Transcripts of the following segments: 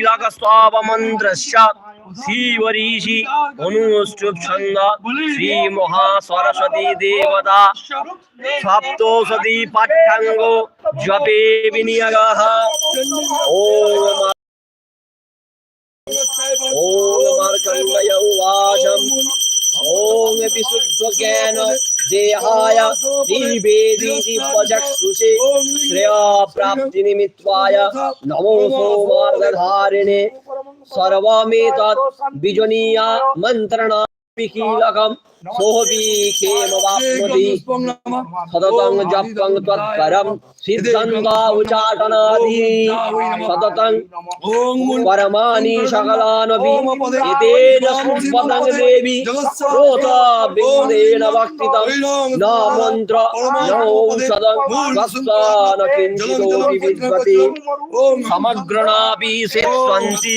किलकस्तावमन्त्रस्य श्रीवरीषि अनुष्टुप् छन्द श्रीमहासरस्वती देवता सप्तोषधी पाठ्याङ्गो जपे विनियोगः। ॐ ॐ मार्कण्डय उवाचम्। ॐ विशुद्धज्ञान देहाय त्रिवेदीदीपचक्षुषे श्रेयप्राप्तिनिमित्त्वाय नमो सोमार्गधारिणे सर्वमेतत् बीजनीया मन्त्रणा পিকীলকম সোহবি খেমবাপ্নতি সততং জপং তৎপরম সিদ্ধং বা উচাটনাদি সততং পরমানি সকলানপি এতেন সম্পদং দেবী ক্রোত বিন্দেন ভক্তিতং ন মন্ত্র ন ঔষধং স্বস্ত ন কিঞ্চিদোপি বিদ্যতে সেত্বন্তি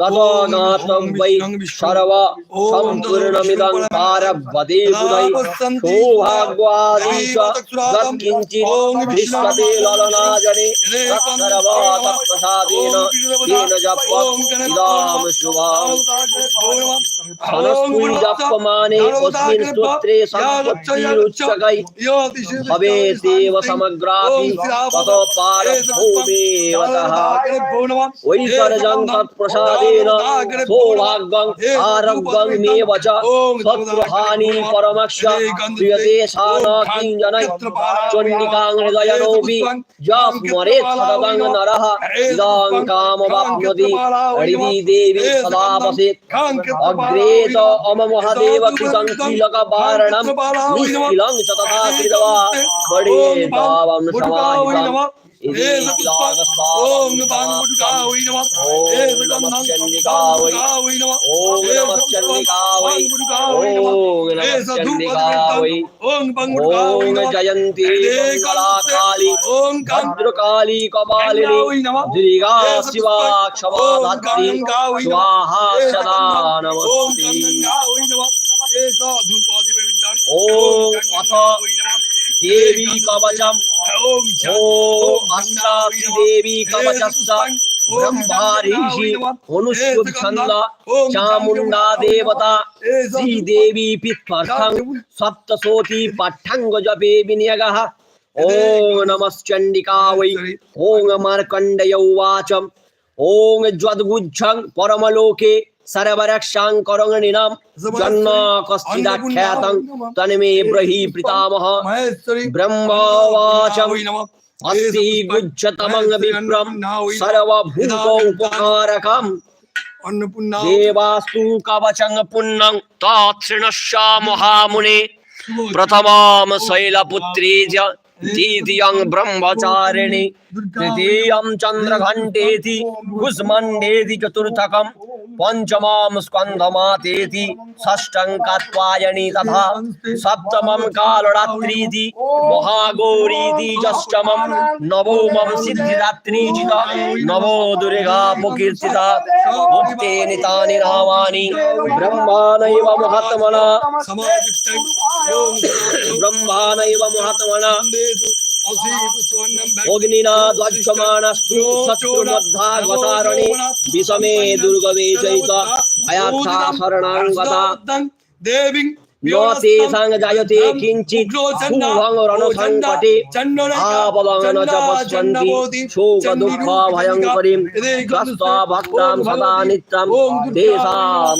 ततो ज्ञातं वै सर्व सम्पूर्णमिदं पारब्धते बुधै सौभाग्यादीश यत्किञ्चित् दृश्यते ललनाजने तत्सर्वतत्प्रसादेन तेन जपम् इदां शुभम् सनस्कुञ्जप्यमाने अस्मिन् स्तोत्रे सम्पत्तिरुच्चकै भवेदेव समग्रापि ततो पारभूमेवतः वैसर्जं तत्प्रसादेन सौभाग्यम् आरोग्यं मेव च शत्रुहानि परमक्ष क्रियते सा न किञ्जनै चण्डिकां हृदयनोऽपि जस्मरेत् सततं नरः इदं कामवाप्नोति हृदि देवी सदा वसेत् अग्रे च अम महादेव कृतं कीलकवारणं निष्किलं च तथा कृत्वा बडे भावं समाहितम् इति कीलकस्वामं ॐ नमः चण्डिकावै ॐ नमः चण्डिकावै ॐ नमः चण्डिकावै ॐ जयन्ती मङ्गलाकाली भद्रकाली कपालिनी दुर्गा शिवा क्षमा धात्री स्वाहा सदा नमस्ते ॐ अथ देवी कवचम् ॐ अष्टाक्षि देवी कवचस्य ब्रह्माऋषि अनुष्टुप् छन्द चामुण्डा देवता श्रीदेवी पित्वर्थं सप्तशोति पाठ्याङ्ग जपे विनियोगः ॐ नमश्चण्डिका वै ॐ मार्कण्डय उवाच ॐ ज्वद्गुच्छं परमलोके సరవరక్షాం కరుణనినాం జన్మ కస్తిదాఖ్యాతం తనిమే బ్రహీ ప్రితామహ బ్రహ్మవాచం అస్తి గుజ్జతమంగ విప్రం సర్వభూత ఉపకారకం దేవాస్తు కవచం పుణ్యం తాత్సృణశ్యా మహాముని ప్రథమాం శైలపుత్రీ द्वितीयं ब्रह्मचारिणि तृतीयं चन्द्रघण्टेति कुष्मण्डेति चतुर्थकं पञ्चमां स्कन्धमातेति षष्ठं कात्वायणी तथा सप्तमं कालरात्रीति महागौरीति षष्टमं नवमं सिद्धिदात्रीचित नवो दुर्गा मुकीर्तिता मुक्तेनि तानि नामानि ब्रह्माणैव महात्मना समाधिष्ठं ओम ब्रह्माणैव महात्मना অগ্নিনাদ্বাসমাণাস্তুসত্রুমধ্যাগতারণে বিষমে দুর্গমে চৈত ভয়ার্থা শরণাঙ্গতা দেবী নতে সাং জায়তে কিঞ্চিৎ শুভং রণ সংকটে আপদং ন চ পশ্যন্তি শোক সদা নিত্যম তেষাম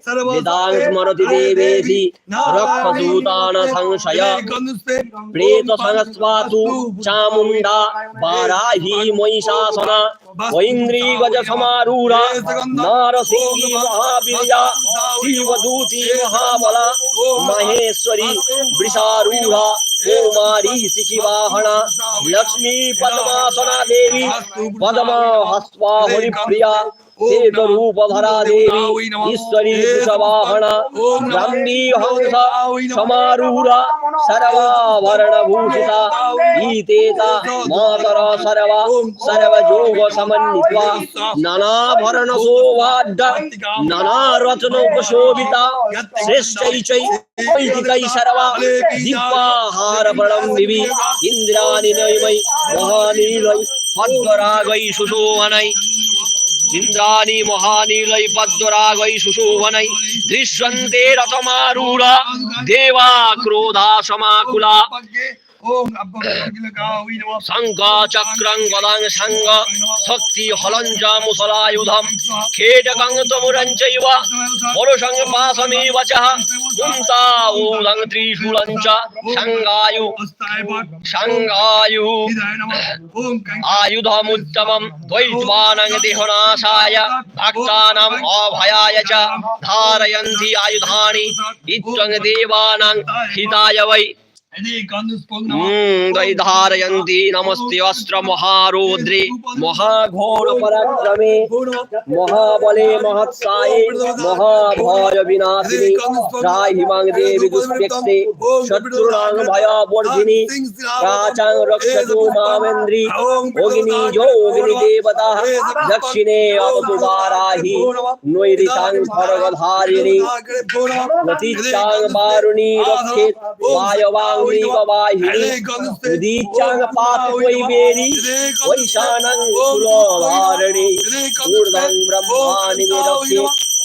प्रतापान् यस्त्वभक्त्वा स्वरा नित्यां तेषा वृद्धि प्रजायते वेदां स्मरति देवेशि रक्षसूतान संशय प्रेत संस्वातु चामुण्डा वाराही महिषासना वैन्द्रीगज समारूढा नारसिंही महावीर्या शिवदूती महाबला महेश्वरी वृषारूढा कुमारी शिखिवाहना लक्ष्मी पद्मासना देवी पद्मा हस्वा हरिप्रिया एकरूपधरा देवी ईश्वरी वृषवाहना ब्रह्मी हंस समारूढा सर्वाभरणभूषिता ईतेता मातर सर्वा सर्वयोग समन्विता नानाभरण शोभाढ्य नाना रत्न उपशोभिता श्रेष्ठैचै वैदिकै सर्वा दीपाहार बलं दिवि इन्द्राणि नैमै महानीलै पद्मरागै सुशोभनै ইন্দ্রাণী মহানীলই পদ্মরাগৈ সুশোভনৈ দৃশ্যন্তে রতমারূঢ় দেবা ক্রোধা সমাকুলা শক্তি হলঞ্জা মুসলায়ুধম খেটকং তমুরঞ্চৈব পরশং পাশমেব চ কুন্তা ঊদং ত্রিশূলং চ সঙ্গায়ু সঙ্গায়ু আয়ুধমুত্তমম দ্বৈত্বানং দেহনাশায় ভক্তানাম অভয়ায় চ ধারয়ন্তি আয়ুধানি ইত্যং দেবানাং হিতায় বৈ धारयन्ति नमस्ति महाघोर महाघोरपराक्रमे। महाबले महत्साये महाभयविनाशिनि राहिमां देवि दुष्पेक्षे शत्रूणां भयवर्धिनि प्राचां रक्षतु मामेन्द्री। मामेन्द्रि अग्निजो अग्निदेवताः दक्षिणे अवतु वाराहि नैरितां खड्गधारिणि नतिष्ठां वारुणी रक्षेत्। वायवां උදීචාග පාතකොයි බේරී ඔයිශානං ගුලෝවාරඩි ඌර්දං බ්‍රහ්මානි මේ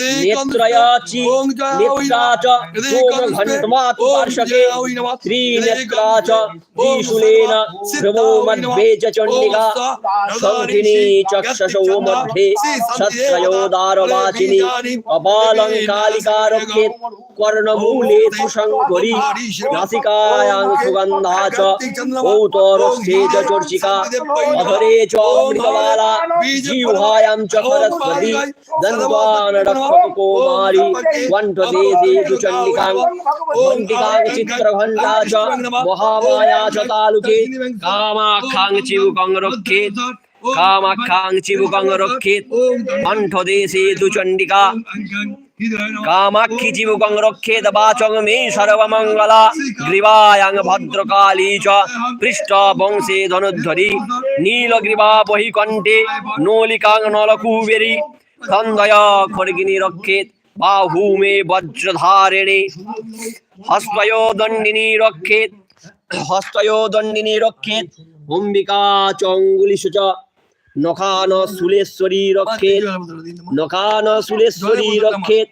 नेत्रयाची नेत्रा च पार्श्वके च त्रिशूलेन भ्रमो मध्ये च चण्डिका शङ्खिनी चक्षसो मध्ये सत्रयोदारवाचिनी कपालङ्कालिका कर्णमूले तु शङ्करी नासिकायां सुगन्धा च औतरस्थे च चर्चिका अधरे च अमृतमाला जिह्वायां च सरस्वती कौमारी कण्ठदेशे तु चण्डिकां घण्टिकां चित्रघण्टा च महामाया च तालुके कामाख्यां चिबुकं रक्षेत् कामाख्यां चिबुकं रक्षेत् कण्ठदेशे तु चण्डिका कामाक्षि चिबुकं रक्षेत् वाचं मे सर्वमङ्गला ग्रीवायां भद्रकाली च पृष्ठवंशे धनुध्वरि नीलग्रीवा बहि कण्ठे नोलिकां नलकुबेरी খন্দয় রক্ষিত বাহু মে বজ্রধারিণী হস্তয় দণ্ডিনী রক্ষিত হস্তয় দণ্ডিনী রক্ষিত অম্বিকা চঙ্গুলিষু চ নখান সুলেশ্বরী রক্ষেত নখান সুলেশ্বরী রক্ষেত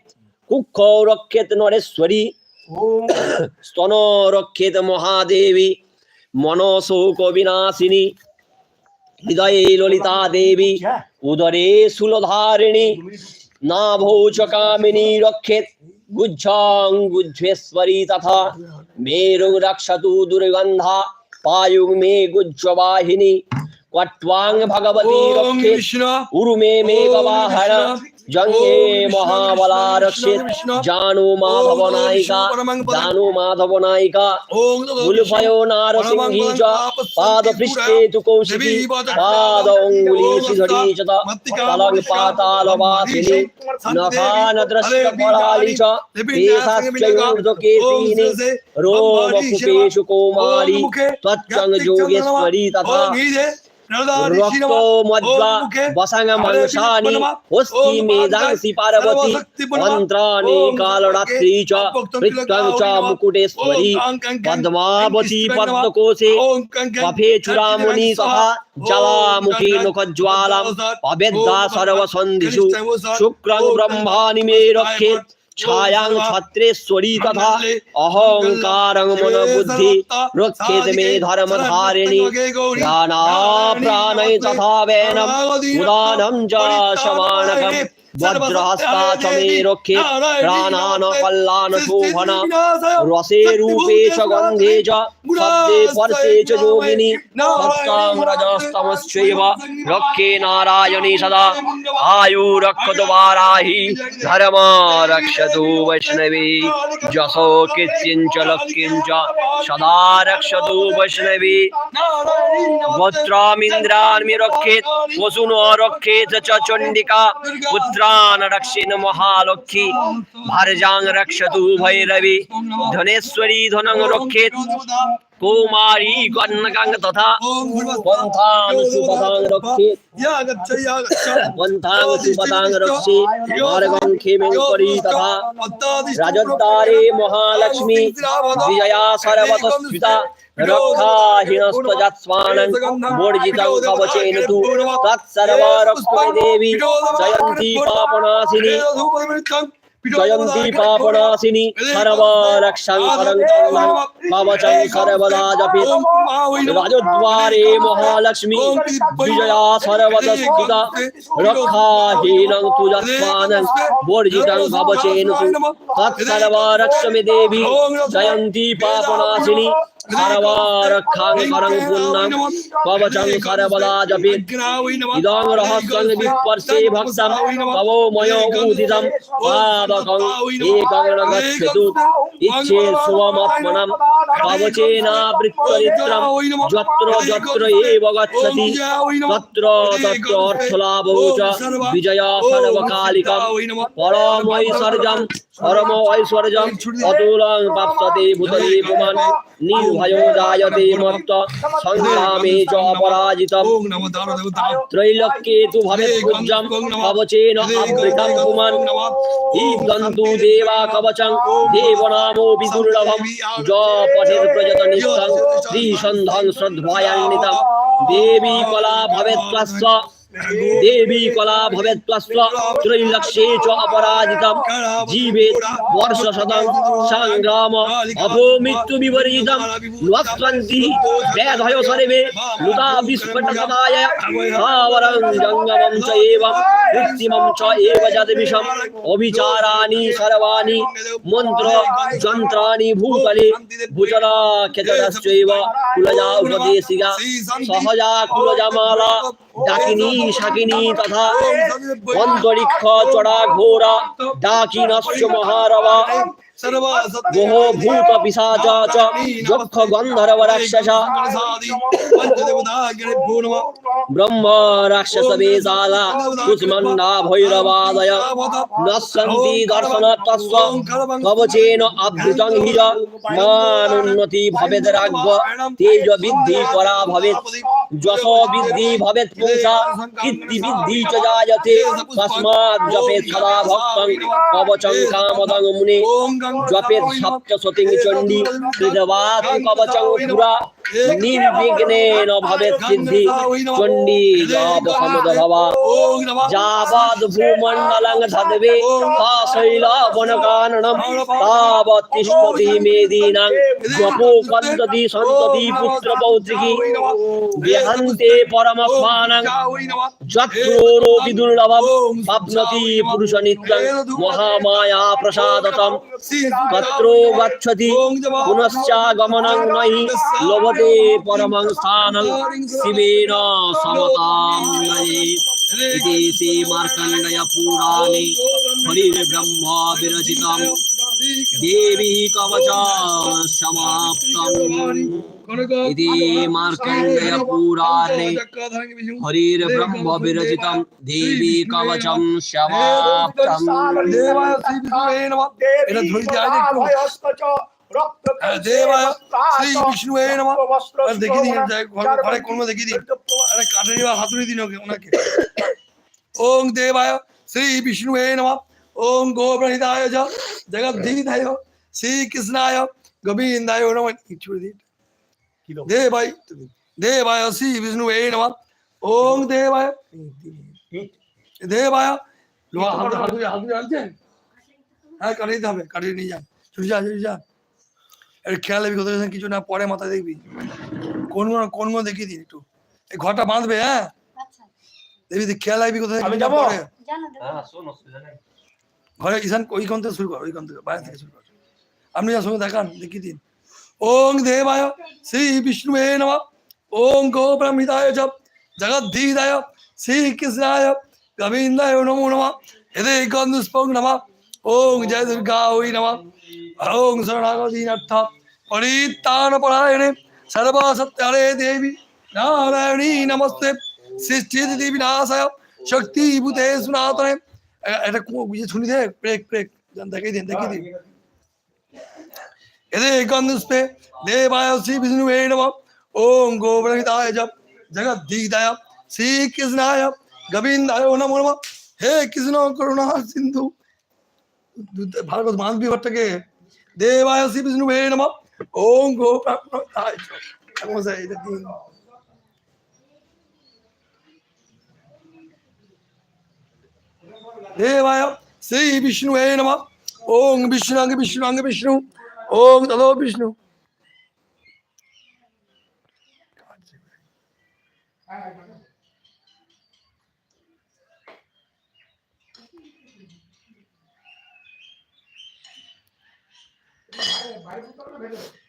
কুক্ষ রক্ষেত নরেশ্বরী স্তন রক্ষেত মহাদেবী মন শোক বিনাশিনী হৃদয়ে ললিতা দেবী उदरे सुलधारिणी नाभौ च कामिनी रक्षेत गुज्जां गुज्जेश्वरी तथा मेरुं रक्षतु दुर्गंधा पायुं मे गुज्जवाहिनी। क्वाट्वांग भगवती रक्षे उरुमे मे गवाहर जंगे महाबला रक्षे। जानु माधव नायिका। जानु माधव नायिका। गुलफयो नारसिंही च पाद पृष्ठे तु कौशिकी। पाद अंगुली सिधरी च। तलं पातालवासिनी नखान द्रष्ट पराली च। केशाश्चयूर्धकेशिनी रोमकुपेषु कोमाली। त्वच्चङ्गयोगेश्वरी तथा रक्तो मज्जा वसङ्ग मांसानि हस्ति मेधांसि पार्वती मन्त्राणि कालरात्रि च पृष्ठं च मुकुटेश्वरी पद्मावती पद्मकोशे पफे चूडामणि तथा जलामुखी मुखज्वालाम् अवेद्धा सर्वसन्धिषु शुक्रं ब्रह्माणि मे रक्षेत् ছায়াং ছত্রেশ্বরী তথা অহংকারং মনোবুদ্ধি রক্ষিত মে ধর্ম ধারিণী প্রাণা প্রাণৈ তথা বেনম উদানম চ সমানকম বজ্রহস্তা চমে রক্ষে প্রাণান কল্যাণ শোভনা রসে রূপে চ গন্ধে চ শব্দে স্পর্শে চ যোগিনী সত্তাং রজস্তমশ্চৈব রক্ষে নারায়ণী সদা আয়ু রক্ষত বারাহি ধর্ম রক্ষতু বৈষ্ণবী যশো কীর্তিঞ্চ লক্ষ্যঞ্চ সদা রক্ষতু বৈষ্ণবী গোত্রামিন্দ্রামি রক্ষেত পশুন রক্ষেত চ চণ্ডিকা পুত্র వజ్రాన రక్షిణ మహాలక్ష్మి భారజాంగ రక్షతు భైరవి ధనేశ్వరీ ధనం రక్షేత్ কৌমারী কন্যাকাঙ্গ তথা পন্থাং সুপদাং রক্ষে পন্থাং সুপদাং রক্ষে মার্গং ক্ষেমং করি তথা রাজদ্বারে মহালক্ষ্মী বিজয়া সর্বতস্ফিতা मोर्जितं कवचेन तु देवी जयन्ती पापनाशिनी। जयन्ती पापनाशिनी। सर्वरक्षं करं कवचं सर्वदा जपेत् राजद्वारे महालक्ष्मी। विजया सर्वतस्थिता रक्षाहीनं तु वर्जितं कवचेन तु। तत्सर्वरक्षमे देवी। जयन्ती पापनाशिनी। karabara kang karang punnam baba chang karabala jabi idam rahat kang bi parse bhaktam bavo mayo udidam baba kang ekang ragat sedu ইচ্ছে সোমাত্মনম পাবচেনা বৃত্তরিত্রম যত্র যত্র এব গচ্ছতি তত্র তত্র অর্থলাভৌ চ বিজয়া সর্বকালিকম পরমৈশ্বর্যম পরম ঐশ্বর্যম অতুলং প্রাপ্সতে ভূতলে প্রমাণ নির্ভয় জায়তে মত্ত সংগ্রামে চ অপরাজিতম ত্রৈলক্যে তু ভবে পূজ্যম কবচেন আবৃতম পুমান দন্তু দেবা কবচং দেব নামো বিদুর্লভম। য পঠের প্রজত শ্রী শ্রদ্ধায়ান্বিতম। দেবী কলা ভবেত্বস্য দেবী কলা ভবে ত্বস্ব ত্রৈলক্ষ্যে চ অপরাজিতম। জীবেত বর্ষ শতম, সংগ্রাম অপো মৃত্যু বিপরীতম লক্ষ্মন্তি বেধয় সরেবে, লুতা বিস্ফট সদায়, সাবরং জঙ্গমম চ এবম কৃত্রিমম চ এব যদ বিষম অবিচারানি সর্বাণি, মন্ত্র যন্ত্রাণি ভূতলে ভূতলা খেতরশ্চৈব কুলজা উপদেশিকা, সহজা কুলজামালা ডাকিনী শাকিনী তথা অন্তরিক্ষ, চড়া ঘোরা ডাকিনশ্চ মহারবা। সর্ব গোহ ভূত, পিসাচ, চ, যক্ষ, গন্ধর্ব, রাক্ষস, ব্রহ্ম, রাক্ষস, বেজালা কুষ্মণ্ডা ভৈরবাদয় নশ্যন্তি দর্শন তস্ব কবচেন, আবৃতং হিজ মানুন্নতি ভবেদ তেজ বৃদ্ধি পরা ভবেত যশ বৃদ্ধি ভবেত পুংসা, কীর্তি বৃদ্ধি চ জায়তে তস্মাৎ জপেত সদা ভক্তং, কবচং কামদং মুনে। ওম গং জপেত সপ্তশতীং চণ্ডী কৃতবাত কবচং পুরা। নির্বিঘ্নেন ভবেত সিদ্ধি, চণ্ডী জপ সমদ ভবা। যাবদ ভূমণ্ডলং ধদবে শৈল বনকাননম তাবৎ মেদিনাং। জপো সন্ততি পুত্র বিহান্তে পরমস্মানং যত্রোপি দুর্লভম প্রাপ্নতি পুরুষ নিত্যং মহামায়া প্রসাদতম তত্রো গচ্ছতি পুনশ্চাগমনং নহি লভতে পরমং স্থানং শিবেন সমতাম ইতি শ্রী মার্কণ্ডেয় পুরাণে হরির্ব্রহ্ম বিরচিতম দেবী কবচম সমাপ্তম ইতি মার্কণ্ডেয় পুরাণে হরির্ব্রহ্ম বিরচিতম দেবী কবচম সমাপ্তম দেবায় শ্রী শ্রী বিষ্ণুয়ে নমঃ আর দেখি দিন ঘরে ঘরে কোন দেখি দিন আরে কাটারি বা হাতুড়ি দিন ওকে ওনাকে ওং দেবায় শ্রী বিষ্ণুয়ে নমঃ ওং গোব্রহিতায় চ জগদ্ধিতায় শ্রী কৃষ্ণায় গোবিন্দায় নমঃ ছুড়ে দিন দেবায় লোহা হাতে আনছেন হ্যাঁ কাটিয়ে দিতে হবে কাটিয়ে নিয়ে যান যা যা খেয়াল দেখবি কোথাও কিছু না পরে মাথায় দেখবি কোন কোন দেখিয়ে দিন একটু এই ঘরটা বাঁধবে হ্যাঁ আচ্ছা দেখবি খেয়াল রাখবি কোথায় আমি যাব? ঘরে ঈশান ওইখান থেকে শুরু কর ওইখান থেকে বাইরে থেকে শুরু কর আপনি যার সঙ্গে দেখান দেখিয়ে দিন ওং দেবায় শ্রী বিষ্ণুয়ে নম ওং গো ব্রহ্মিতায় চ জগদ্ধীদায় শ্রী কৃষ্ণায় গোবিন্দায় নমো নম এদে গন্ধুষ্পং নম ওং জয় দুর্গা ওই নম ওং শরণাগতিনার্থ পরিত্রাণ পরায়ণে সর্বসত্যারে দেবী নারায়ণী নমস্তে সৃষ্টি দেবী নাশায় শক্তি ভূতে সনাতনে এটা বুঝে শুনি দে ব্রেক ব্রেক দেখাই দিন দেখিয়ে দিন এদে গন্ধুষ্পে দেবায় শ্রী বিষ্ণুবে নম ওম গোব্রহিতায় চ জগদ্ধিতায় শ্রী কৃষ্ণায় গোবিন্দায় নমো নম হে কৃষ্ণ করুণা সিন্ধু দু- ভালো কথা মানবি ঘরটাকে দেবায় শ্রী নম ওম গোব্রহিতায় চ মশাই এটা দিন দেবায় শ্রী বিষ্ণুয়ে নম ওং বিষ্ণু বিষ্ণু বিষ্ণু ওং তলো বিষ্ণু বাইরে